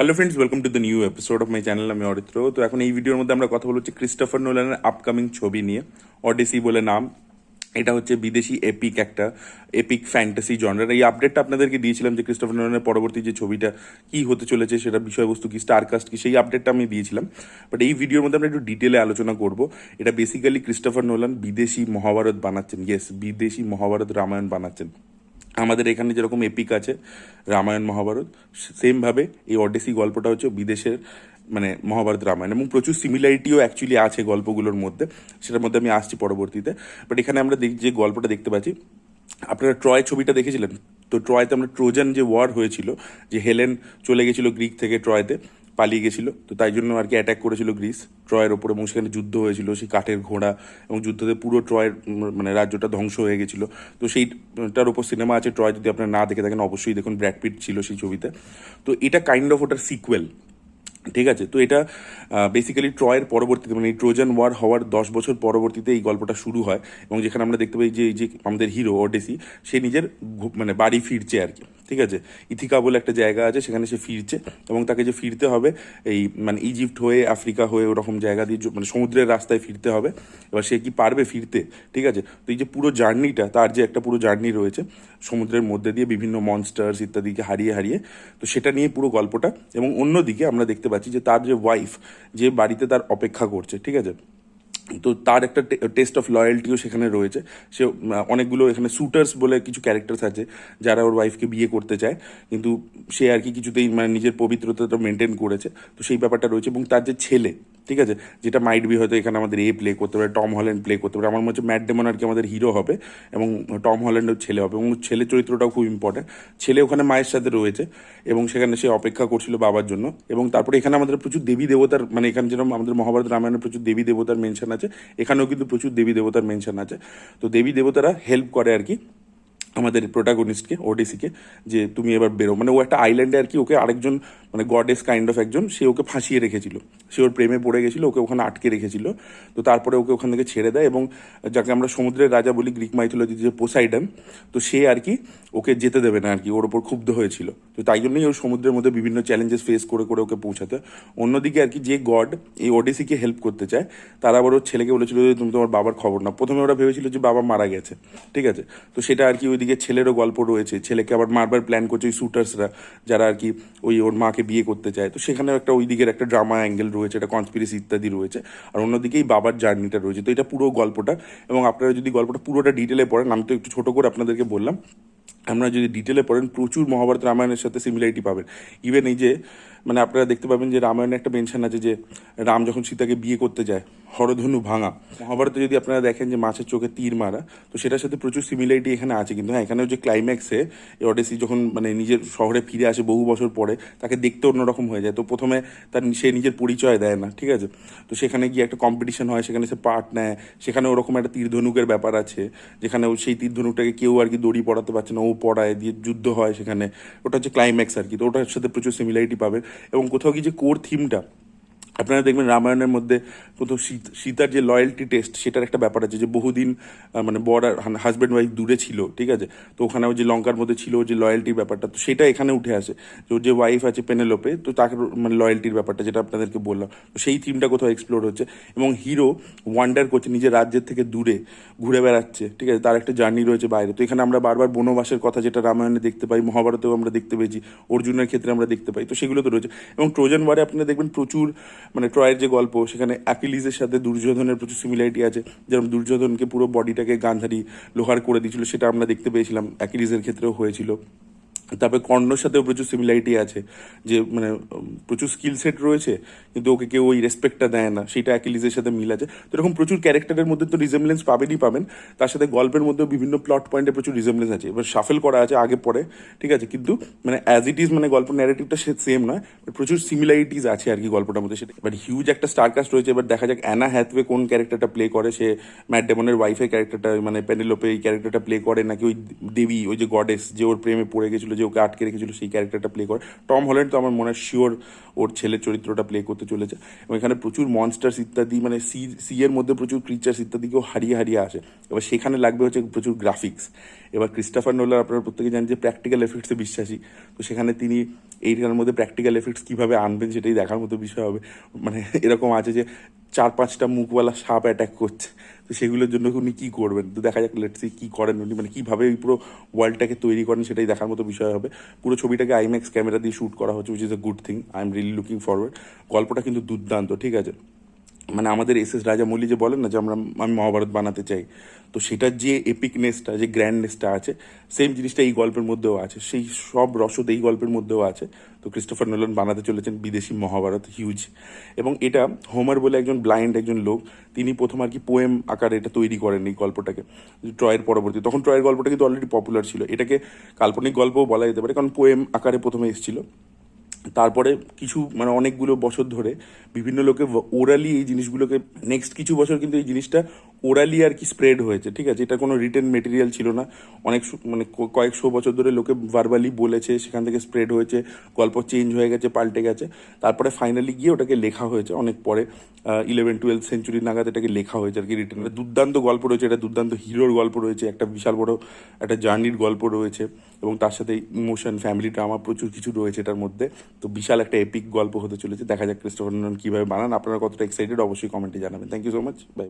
Hello friends welcome to the new episode of my channel আমি অরিত্র তো এখন এই ভিডিওর মধ্যে আমরা কথা বলছি ক্রিস্টোফার নোলানের আপকামিং ছবি নিয়ে অডিসি বলে নাম। এটা হচ্ছে বিদেশি এপিক একটা এপিক ফ্যান্টাসি জনরার এই আপডেটটা আপনাদেরকে দিয়েছিলাম যে ক্রিস্টোফার নোলানের পরবর্তী যে ছবিটা কি হতে চলেছে, সেটা বিষয়বস্তু কি স্টারকাস্ট কি, সেই আপডেটটা আমি দিয়েছিলাম। বাট এই ভিডিওর মধ্যে আমরা একটু ডিটেলে আলোচনা করব। এটা বেসিক্যালি ক্রিস্টোফার নোলান বিদেশি মহাভারত বানাচ্ছেন। ইয়েস বিদেশি মহাভারত রামায়ণ বানাচ্ছেন। আমাদের এখানে যেরকম এপিক আছে, রামায়ণ, মহাভারত সেমভাবে এই অডেসি গল্পটা হচ্ছে বিদেশের মানে মহাভারত রামায়ণ এবং প্রচুর সিমিলারিটিও অ্যাকচুয়ালি আছে গল্পগুলোর মধ্যে, সেটার মধ্যে আমি আসছি পরবর্তীতে। বাট এখানে আমরা যে গল্পটা দেখতে পাচ্ছি, আপনারা ট্রয় ছবিটা দেখেছিলেন? তো ট্রয়তে আমরা ট্রোজান যে ওয়ার হয়েছিল, যে হেলেন চলে গেছিল গ্রিক থেকে ট্রয়তে পালিয়ে গেছিল। তো তাই জন্য আর কি অ্যাটাক করেছিল গ্রিস ট্রয়ের ওপর এবং সেখানে যুদ্ধ হয়েছিল, সেই কাঠের ঘোড়া এবং যুদ্ধতে পুরো ট্রয়ের মানে রাজ্যটা ধ্বংস হয়ে গেছিল। তো সেইটার ওপর সিনেমা আছে। ট্রয় যদি আপনারা না দেখে থাকেন, অবশ্যই দেখুন ব্র্যাকপিট ছিল সেই ছবিতে। তো এটা কাইন্ড অফ ওটার সিকুয়েল ঠিক আছে? তো এটা বেসিক্যালি ট্রয়ের পরবর্তীতে মানে ট্রোজান ওয়ার হওয়ার দশ বছর পরবর্তীতে এই গল্পটা শুরু হয় এবং যেখানে আমরা দেখতে পাই যে এই যে আমাদের হিরো ওডেসি সে নিজের মানে বাড়ি ফিরছে আর কি। ঠিক আছে? ইথিকা বলে একটা জায়গা আছে, সেখানে সে ফিরছে এবং তাকে যে ফিরতে হবে, এই মানে ইজিপ্ট হয়ে আফ্রিকা হয়ে ওরকম জায়গা দিয়ে মানে সমুদ্রের রাস্তায় ফিরতে হবে। এবার সে কি পারবে ফিরতে? ঠিক আছে? তো এই যে পুরো জার্নিটা, তার যে একটা পুরো জার্নি রয়েছে, সমুদ্রের মধ্যে দিয়ে বিভিন্ন মনস্টার্স ইত্যাদিকে হারিয়ে হারিয়ে, তো সেটা নিয়ে পুরো গল্পটা এবং অন্যদিকে আমরা দেখতে পাচ্ছি যে তার যে ওয়াইফ যে বাড়িতে তার অপেক্ষা করছে, ঠিক আছে? তো তার একটা টেস্ট অফ লয়্যালটিও সেখানে রয়েছে। সে অনেকগুলো এখানে শুটার্স বলে কিছু ক্যারেক্টার্স আছে, যারা ওর ওয়াইফকে বিয়ে করতে চায়। কিন্তু সে আর কি কিছুতেই মানে নিজের পবিত্রতাটা মেনটেন করেছে। তো সেই ব্যাপারটা রয়েছে এবং তার যে ছেলে ঠিক আছে? যেটা মাইট বি হয়তো এখানে আমাদের এ প্লে করতে পারে টম হল্যান্ড প্লে করতে পারে, আমার মনে হচ্ছে ম্যাট ডেমন আর কি আমাদের হিরো হবে এবং টম হল্যান্ডের ছেলে হবে এবং ছেলে চরিত্রটাও খুব ইম্পর্টেন্ট ছেলে ওখানে মায়ের সাথে রয়েছে এবং সেখানে সে অপেক্ষা করছিল বাবার জন্য এবং তারপরে এখানে আমাদের প্রচুর দেবী দেবতার মানে এখানে যেরকম আমাদের মহাভারত রামায়ণে প্রচুর দেবী দেবতার মেনশন আছে, এখানেও কিন্তু প্রচুর দেবী দেবতার মেনশন আছে। তো দেবী দেবতারা হেল্প করে আর কি আমাদের প্রোটাগনিস্টকে ওডিসিকে যে তুমি এবার বেরো। মানে ও একটা আইল্যান্ডে আর কি ওকে আরেকজন মানে গডেস কাইন্ড অফ একজন, সে ওকে ফাঁসিয়ে রেখেছিল। সে ওর প্রেমে পড়ে গেছিল, ওকে ওখানে আটকে রেখেছিল। তো তারপরে ওকে ওখান থেকে ছেড়ে দেয় এবং যাকে আমরা সমুদ্রের রাজা বলি গ্রিক মাইথোলজিতে যে পোসাইডন তো সে আর কি ওকে যেতে দেবে না আর কি, ওর ওপর ক্ষুব্ধ হয়েছিল। তো তাই জন্যই ওর সমুদ্রের মধ্যে বিভিন্ন চ্যালেঞ্জেস ফেস করে করে ওকে পৌঁছাতে। অন্যদিকে আর কি যে গড এই ওডিসিকে হেল্প করতে চায়, তারা আবার ওর ছেলেকে বলেছিল যে তুমি তোমার বাবার খবর না প্রথমে ওরা ভেবেছিল যে বাবা মারা গেছে, ঠিক আছে? তো সেটা আর কি ওইদিকে ছেলেরও গল্প রয়েছে। ছেলেকে আবার মারবার প্ল্যান করছে ওই শুটার্সরা যারা আর কি ওই ওর মাকে বিয়ে করতে চায়। তো সেখানেও একটা ওই দিকের একটা ড্রামা অ্যাঙ্গেল রয়েছে, একটা কনস্পিরেসি ইত্যাদি রয়েছে। আর অন্যদিকেই বাবার জার্নিটা রয়েছে। তো এটা পুরো গল্পটা এবং আপনারা যদি গল্পটা পুরোটা ডিটেলে পড়েন, আমি তো একটু ছোটো করে আপনাদেরকে বললাম। আমরা যদি ডিটেলে পড়েন, প্রচুর মহাভারত রামায়ণের সাথে সিমিলারিটি পাবেন। ইভেন এই যে মানে আপনারা দেখতে পাবেন যে রামায়ণে একটা মেনশন আছে যে, রাম যখন সীতাকে বিয়ে করতে যায়, হরধনু ভাঙা। মহাভারতে যদি আপনারা দেখেন যে মাছের চোখে তীর মারা, তো সেটার সাথে প্রচুর সিমিলারিটি এখানে আছে। কিন্তু হ্যাঁ এখানেও যে ক্লাইম্যাক্সে অডেসি যখন মানে নিজের শহরে ফিরে আসে বহু বছর পরে, তাকে দেখতে অন্যরকম হয়ে যায়। তো প্রথমে তার, সে নিজের পরিচয় দেয় না, ঠিক আছে? তো সেখানে গিয়ে একটা কম্পিটিশন হয়, সেখানে সে পার্ট নেয় সেখানে ওরকম একটা তীর ধনুকের ব্যাপার আছে যেখানে সেই তীর ধনুকটাকে কেউ আর কি দড়ি পড়াতে পারছে না। ও পড়ায় দিয়ে যুদ্ধ হয় সেখানে। ওটা হচ্ছে ক্লাইম্যাক্স আর কি। তো ওটার সাথে প্রচুর সিমিলারিটি পাবে। এবং কোথাও গিয়ে যে কোর থিমটা আপনারা দেখবেন রামায়ণের মধ্যে কোথাও সীত- সীতার যে লয়্যালটি টেস্ট সেটার একটা ব্যাপার আছে যে বহুদিন মানে বর আর হাজব্যান্ড ওয়াইফ দূরে ছিল, ঠিক আছে? তো ওখানে ওই যে লঙ্কার মধ্যে ছিল যে লয়্যালটির ব্যাপারটা, তো সেটা এখানে উঠে আসে। তো যে ওয়াইফ আছে পেনেলোপে তো তাকে মানে লয়্যালটির ব্যাপারটা যেটা আপনাদেরকে বললাম, তো সেই থিমটা কোথাও এক্সপ্লোর হচ্ছে। এবং হিরো ওয়ান্ডার করছে, নিজের রাজ্যের থেকে দূরে ঘুরে বেড়াচ্ছে, ঠিক আছে? তার একটা জার্নি রয়েছে বাইরে। তো এখানে আমরা বারবার বনবাসের কথা যেটা রামায়ণে দেখতে পাই, মহাভারতেও আমরা দেখতে পেয়েছি, অর্জুনের ক্ষেত্রে আমরা দেখতে পাই, তো সেগুলো তো রয়েছে। এবং ট্রোজান ওয়ারে আপনারা দেখবেন প্রচুর মানে ট্রয়ের যে গল্প, সেখানে অ্যাকিলিজের সাথে দুর্যোধনের প্রচুর সিমিলারিটি আছে। যেরকম দুর্যোধনকে পুরো বডিটাকে গান্ধারি লোহার করে দিয়েছিল, সেটা আমরা দেখতে পেয়েছিলাম। অ্যাকিলিজের ক্ষেত্রেও হয়েছিল। তারপরে কর্ণর সাথেও প্রচুর সিমিলারিটি আছে, যে মানে প্রচুর স্কিল সেট রয়েছে, কিন্তু ওকে কেউ ওই রেসপেক্টটা দেয় না, সেটা অ্যাকিলিজের সাথে মিল আছে। তো এরকম প্রচুর ক্যারেক্টারের মধ্যে তো রিজেমলেন্স পাবেনই পাবেন, তার সাথে গল্পের মধ্যেও বিভিন্ন প্লট পয়েন্টে প্রচুর রিজেমলেন্স আছে। এবার সাফেল করা আছে আগে পরে, ঠিক আছে, কিন্তু মানে অ্যাজ ইট ইজ মানে গল্প ন্যারেটিভটা সে সেম নয় প্রচুর সিমিলারিটিস আছে আর কি গল্পটার মধ্যে সেটা। এবার হিউজ একটা স্টারকাস্ট রয়েছে, এবার দেখা যাক অ্যানা হ্যাথওয়ে কোন ক্যারেক্টারটা প্লে করে, সে ম্যাট ডেমনের ওয়াইফের ক্যারেক্টারটা মানে প্যানেলোপে এই ক্যারেক্টারটা প্লে করে, নাকি ওই দেবী, ওই যে গডেস যে ওর প্রেমে পড়ে গেছিল যে ওকে আটকে রেখেছিল সেই ক্যারেক্টারটা প্লে করে। টম হল্যান্ড তো আমার মনে হয় শিওর ওর ছেলের চরিত্রটা প্লে করতে চলেছে। এবং এখানে প্রচুর মনস্টার্স ইত্যাদি মানে সি সি এর মধ্যে প্রচুর ক্রিচার্স ইত্যাদিকেও হারিয়ে হারিয়ে আসে। এবার সেখানে লাগবে হচ্ছে প্রচুর গ্রাফিক্স এবার ক্রিস্টাফার নোলার আপনারা প্রত্যেকে জানেন যে প্র্যাকটিক্যাল এফেক্টসে বিশ্বাসী। তো সেখানে তিনি এইটার মধ্যে প্র্যাকটিক্যাল এফেক্টস কীভাবে আনবেন সেটাই দেখার মতো বিষয় হবে। মানে এরকম আছে যে চার পাঁচটা মুখওয়ালা সাপ অ্যাটাক করছে। তো সেগুলোর জন্য উনি কী করবেন? তো দেখা যাক লেটসি কী করেন উনি। মানে কীভাবে এই পুরো ওয়ার্ল্ডটাকে তৈরি করেন সেটাই দেখার মতো বিষয় হবে। পুরো ছবিটাকে আইম্যাক্স ক্যামেরা দিয়ে শ্যুট করা হচ্ছে which is a good thing I am really looking forward গল্পটা কিন্তু দুর্দান্ত, ঠিক আছে? মানে আমাদের এস এস রাজামৌলি যে বলেন না যে আমরা, আমি মহাভারত বানাতে চাই, তো সেটার যে এপিকনেসটা যে গ্র্যান্ডনেসটা আছে সেম জিনিসটা এই গল্পের মধ্যেও আছে, সেই সব রসদ এই গল্পের মধ্যেও আছে। তো ক্রিস্টোফার নোলন বানাতে চলেছেন বিদেশি মহাভারত হিউজ এবং এটা হোমার বলে একজন ব্লাইন্ড একজন লোক, তিনি প্রথম আর কি পোয়েম আকারে এটা তৈরি করেন এই গল্পটাকে, ট্রয়ের পরবর্তী। তখন ট্রয়ের গল্পটা কিন্তু অলরেডি পপুলার ছিল। এটাকে কাল্পনিক গল্পও বলা যেতে পারে, কারণ পোয়েম আকারে প্রথমে এসেছিল। তারপরে কিছু মানে অনেকগুলো বছর ধরে বিভিন্ন লোকে ওরালি এই জিনিসগুলোকে নেক্সট কিছু বছর কিন্তু এই জিনিসটা ওরালি আর কি স্প্রেড হয়েছে, ঠিক আছে? এটা কোনো রিটেন মেটেরিয়াল ছিল না। অনেক মানে কয়েকশো বছর ধরে লোকে ভার্বালি বলেছে, সেখান থেকে স্প্রেড হয়েছে, গল্প চেঞ্জ হয়ে গেছে, পাল্টে গেছে। তারপরে ফাইনালি গিয়ে ওটাকে লেখা হয়েছে অনেক পরে ইলেভেন টুয়েলভ সেঞ্চুরি নাগাদ এটাকে লেখা হয়েছে আর কি রিটেন দুর্দান্ত গল্প রয়েছে, এটা দুর্দান্ত হিরোর গল্প রয়েছে, একটা বিশাল বড় একটা জার্নির গল্প রয়েছে এবং তার সাথে ইমোশন ফ্যামিলি ড্রামা প্রচুর কিছু রয়েছে এটার মধ্যে। তো বিশাল একটা এপিক গল্প হতে চলেছে। দেখা যাক ক্রিস্টোফার নোলান কীভাবে বানান। আপনারা কতটা এক্সাইটেড অবশ্যই কমেন্টে জানাবেন। Thank you so much bye